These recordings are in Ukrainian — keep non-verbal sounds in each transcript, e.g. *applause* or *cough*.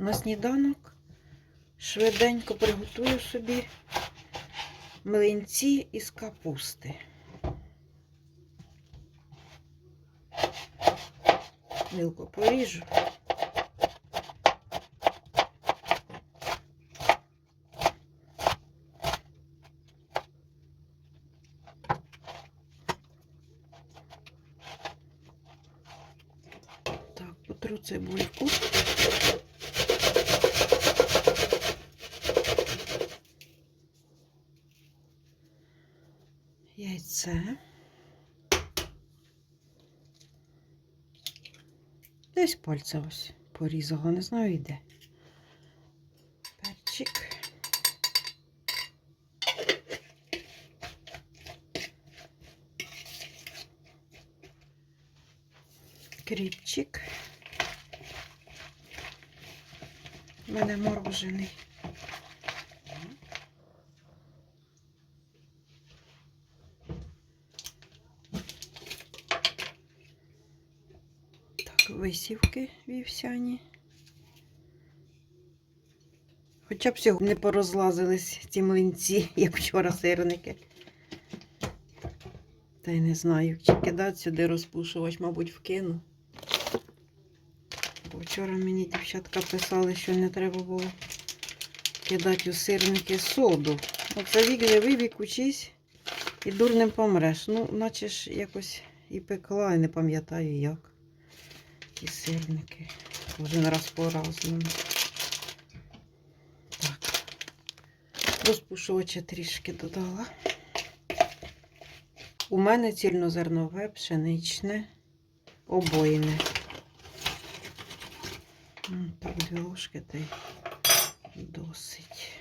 на сніданок швиденько приготую собі млинці із капусти. Мілко поріжу. Яйце. Десь пальця ось порізала, не знаю де. Перчик. Кріпчик. У мене морожений. Так, висівки вівсяні. Хоча б сьогодні не порозлазились ці млинці, *laughs* як вчора сирники. Та й не знаю, чи кидати сюди розпушувач, мабуть, вкину. Бо вчора мені дівчатка писали, що не треба було кидати у сирники соду. Оце вік живий, вік учись і дурним помреш. Ну, наче ж якось і пекла, і не пам'ятаю як. Ті сирники. Кожен раз по-разному. Так. Розпушувача трішки додала. У мене цільнозернове, пшеничне, обоїне. М, Так, дві ложки та й досить.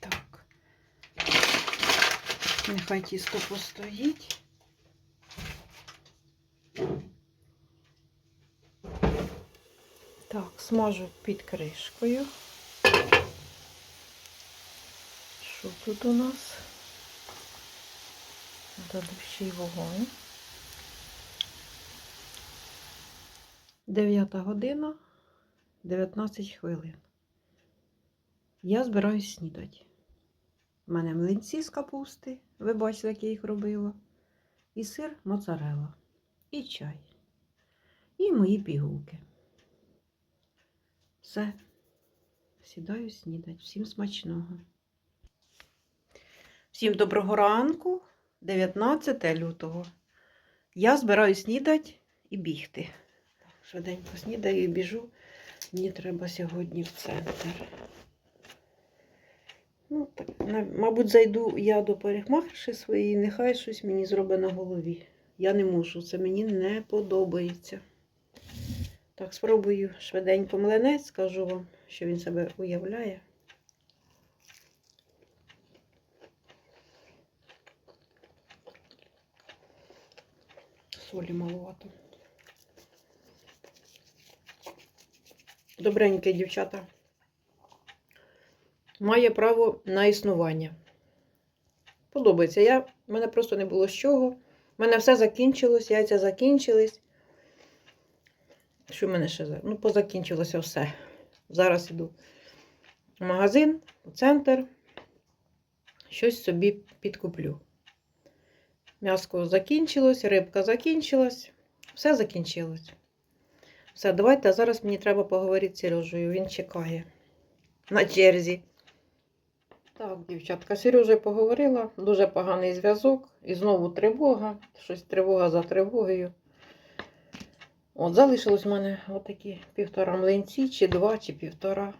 Так. Нехай тісто постоїть. Так, смажу під кришкою. Що тут у нас? Дадущий вогонь. Дев'ята година, 19 хвилин. Я збираюсь снідати. У мене млинці з капусти, ви бачите, як я їх робила. І сир моцарелла, і чай, і мої пігулки. Все. Сідаю снідати. Всім смачного. Всім доброго ранку, 19 лютого. Я збираю снідати і бігти. Швиденько снідаю і біжу. Мені треба сьогодні в центр. Ну, так, мабуть, зайду я до парикмахерші своєї, нехай щось мені зробить на голові. Я не можу, це мені не подобається. Так, спробую швиденько млинець, скажу вам, що він себе уявляє. Солі маловато. Добреньке, дівчата. Має право на існування. Подобається. Я, мене просто не було з чого. У мене все закінчилось, яйця закінчились. Що в мене ще? Ну, позакінчилося все. Зараз іду в магазин, у центр. Щось собі підкуплю. М'яско закінчилось, рибка закінчилась. Все закінчилось. Все, давайте. А зараз мені треба поговорити з Сережею. Він чекає на черзі. Так, дівчатка, з Сережею поговорила. Дуже поганий зв'язок. І знову тривога. Щось тривога за тривогою. От, залишилось в мене отакі півтора млинці, чи два, чи півтора.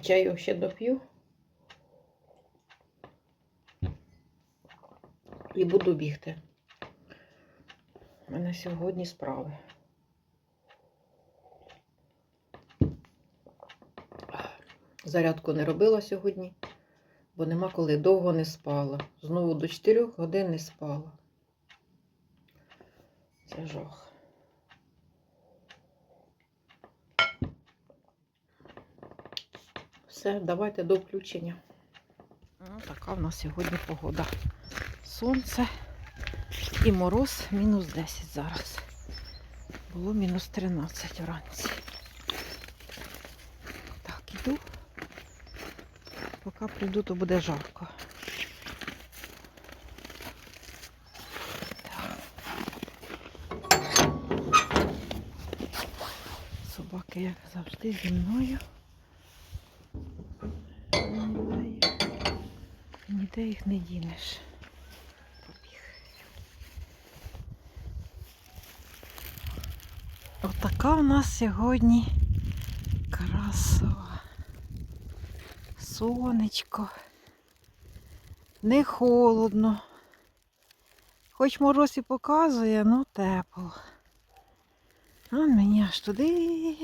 Чаю ще доп'ю. І буду бігти. У мене сьогодні справи. Зарядку не робила сьогодні, бо нема коли довго не спала. Знову до 4 годин не спала. Жах. Все, давайте до включення. Ну, така в нас сьогодні погода. Сонце і мороз мінус 10 зараз. Було мінус 13 вранці. Так, іду. Поки прийду, то буде жарко. Так. Собаки, як завжди, зі мною. Ніде їх, не дінеш. Побіг. Отака у нас сьогодні краса. Сонечко. Не холодно. Хоч мороз і показує, ну тепло. А мені аж туди.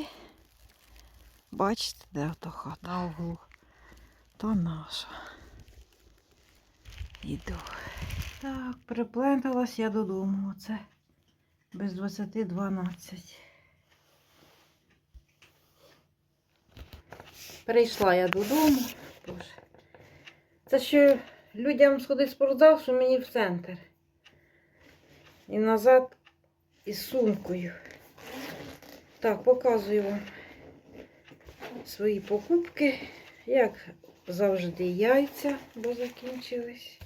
Бачите, де ото хата углу. То наша. Іду. Так, припленталась я додому. Оце без 20-12. Прийшла я додому. Боже. Це що людям сходить спортзал, що мені в центр. І назад із сумкою. Так, показую вам свої покупки. Як завжди, яйця, бо закінчились.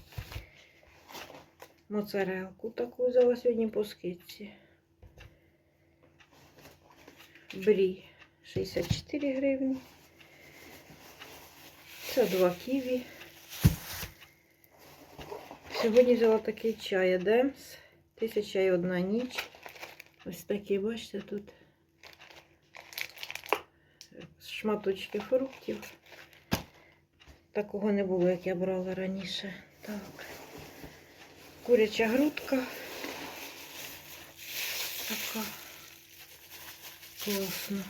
Моцарелку таку взяла сьогодні по скидці. Брі 64 гривні. Це два ківі. Сьогодні взяла такий чай Едемс. Тисяча і одна ніч. Ось такі, бачите, тут шматочки фруктів. Такого не було, як я брала раніше. Так. Куряча грудка. Така класна.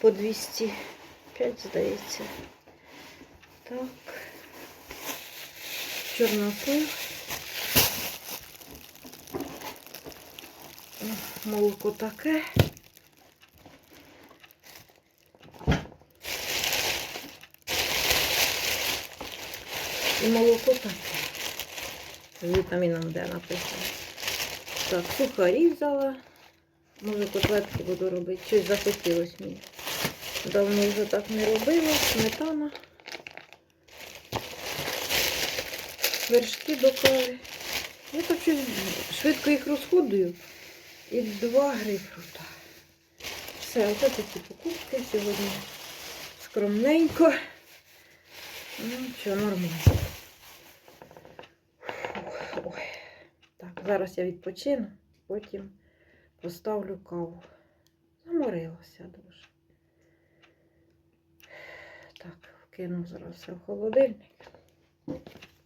По 205, здається. Так. Чорнослив. Молоко таке. І молоко таке. З вітаміном Д написано. Так, сухарі взяла. Може котлетки буду робити. Щось захотілось мені. Давно вже так не робила. Сметана. Вершки до кави. Я так щось швидко їх розходую. І два грейпфрута. Все, оце такі покупки сьогодні. Скромненько. Ну, що, нормально. Ой. Так, зараз я відпочину, потім поставлю каву. Заморилася дуже. Так, вкину зараз все в холодильник.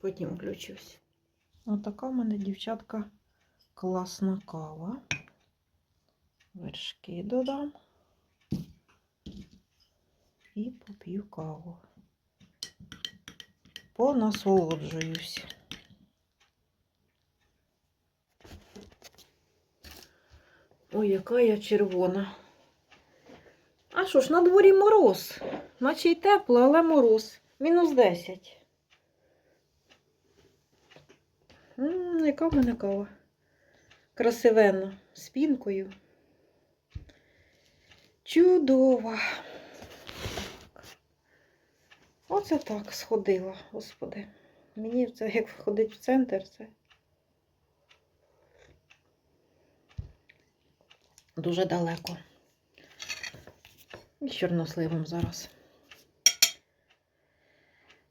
Потім включусь. Отака в мене, дівчатка, класна кава. Вершки додам. І поп'ю каву. Понасолоджуюсь. Ой, яка я червона. А що ж, на дворі мороз. Наче й тепло, але мороз. Мінус 10. М, яка в мене кава. Красивенна. З пінкою. Чудова. Оце так сходила, господи. Мені це як ходить в центр, це дуже далеко. І з чорносливом зараз.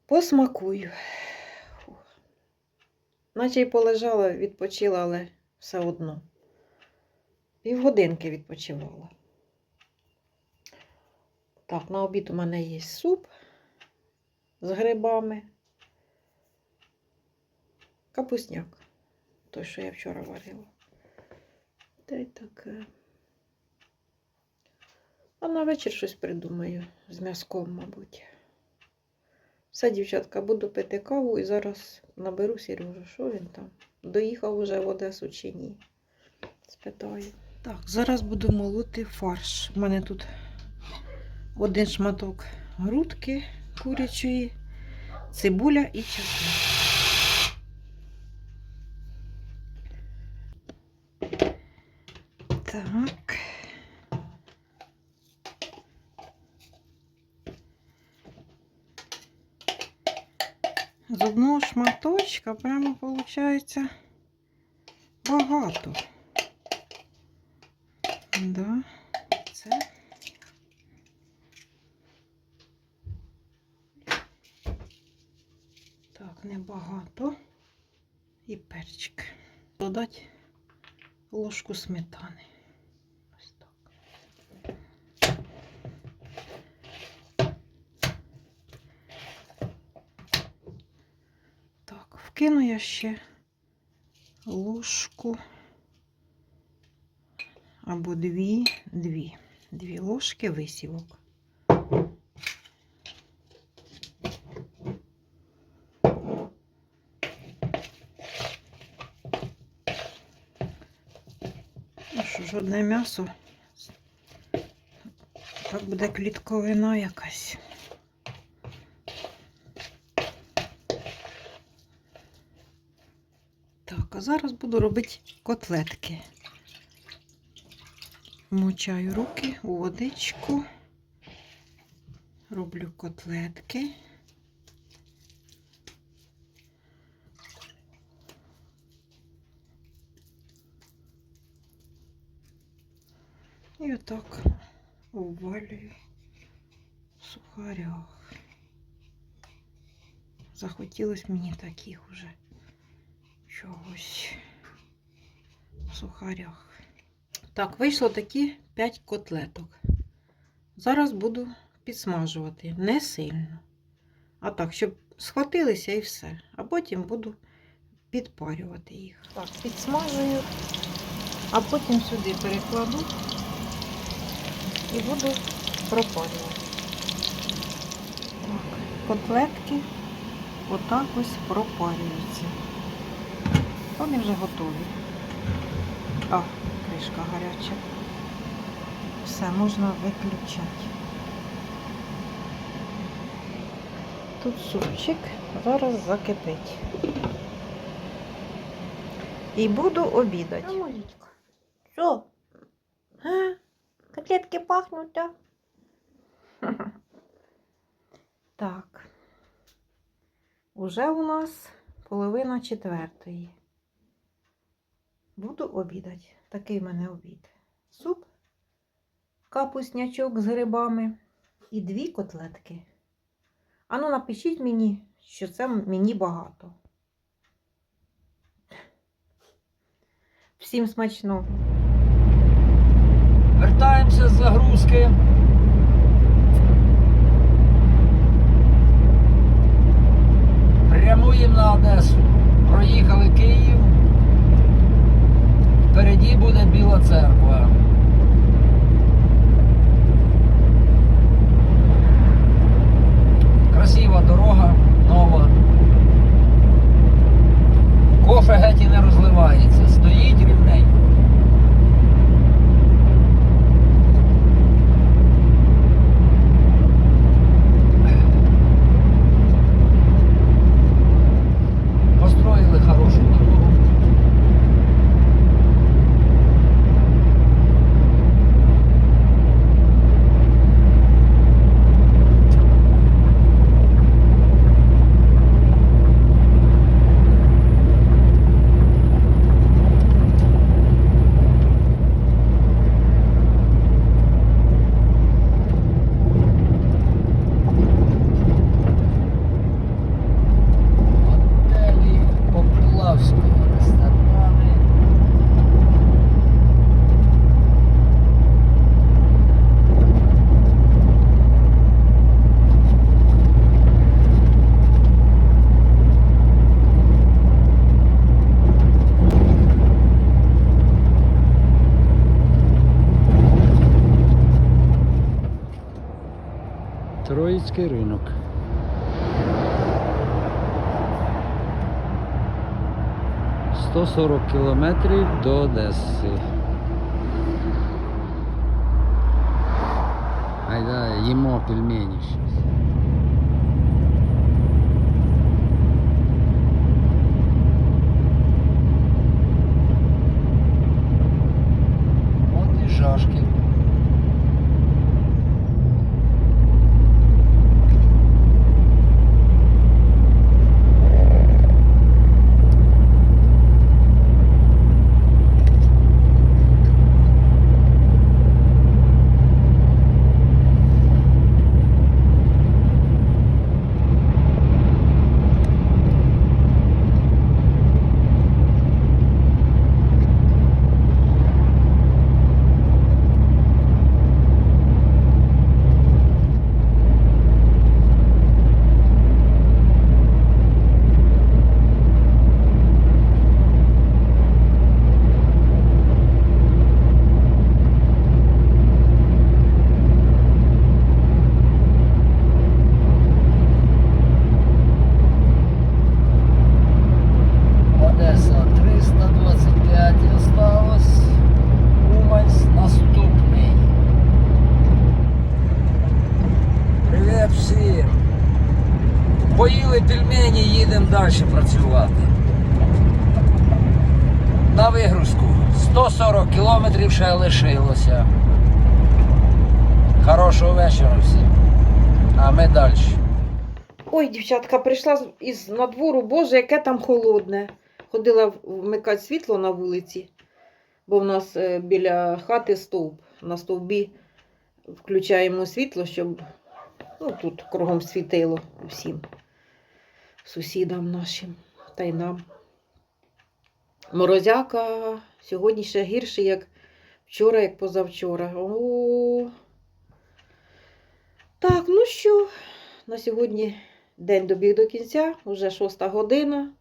Посмакую. Наче й полежала, відпочила, але все одно. Півгодинки відпочивала. Так, на обід у мене є суп з грибами. Капусняк. Той, що я вчора варила. Та й таке. А на вечір щось придумаю з м'язком, мабуть. Все, дівчатка, буду пити каву і зараз наберу Сережу. Що він там? Доїхав уже в Одесу чи ні? Спитаю. Так, зараз буду молоти фарш. У мене тут один шматок грудки курячої, цибуля і чеснок. Так. З одного шматочка прямо виходить багато. Да, це. Так, небагато. І перчик. Додати ложку сметани. Ось так. Так, вкину я ще ложку або дві, дві, дві ложки висівок. Ну що ж, м'ясо. Так буде клітковина якась. Так, а зараз буду робити котлетки. Мочаю руки у водичку. Роблю котлетки. І отак обвалюю в сухарях. Захотілось мені таких уже чогось в сухарях. Так, вийшло такі 5 котлеток. Зараз буду підсмажувати не сильно. А так, щоб схватилися і все. А потім буду підпарювати їх. Так, підсмажую, а потім сюди перекладу і буду пропарювати. Так, котлетки отак ось пропарюються. Вони вже готові. А, кришка гаряча. Все, можна виключати. Тут супчик зараз закипить. І буду обідати. Мамулечка, що? А? Котлетки пахнуть, да? Так. Уже у нас половина четвертої. Буду обідати. Такий в мене обід. Суп, капуснячок з грибами і дві котлетки. Ану, напишіть мені, що це мені багато. Всім смачного. Вертаємося з загрузки. Прямуємо на Одесу. Проїхали Київ. Впереді буде Біла церква. Красива дорога, Троїцький ринок. Сто сорок кілометрів до Одеси. Айда, їмо пельмені щось. Вон будемо далі працювати. На вигрузку 140 кілометрів ще лишилося. Хорошого вечора всім. А ми далі. Ой, дівчатка, прийшла із надвору, боже, яке там холодне. Ходила вмикати світло на вулиці, бо в нас е, біля хати стовп. На стовбі включаємо світло, щоб ну, тут кругом світило всім сусідам нашим та й нам. Морозяка сьогодні ще гірше, як вчора, як позавчора. О. Так, ну що, на сьогодні день добіг до кінця, вже шоста година.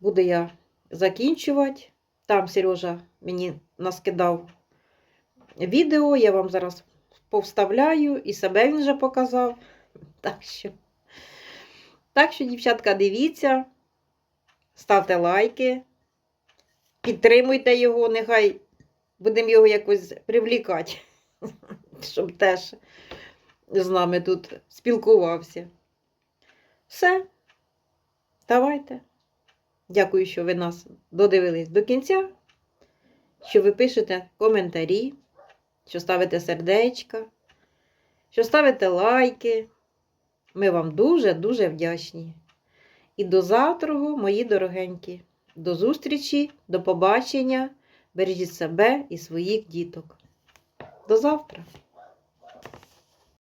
Буду я закінчувати. Там Сережа мені наскидав відео, я вам зараз повставляю, і себе він вже показав. Так що, так що, дівчатка, дивіться, ставте лайки, підтримуйте його, нехай будемо його якось привлікати, *laughs* щоб теж з нами тут спілкувався. Все. Давайте. Дякую, що ви нас додивились до кінця, що ви пишете коментарі, що ставите сердечка, що ставите лайки. Ми вам дуже-дуже вдячні. І до завтра, мої дорогенькі. До зустрічі, до побачення. Бережіть себе і своїх діток. До завтра!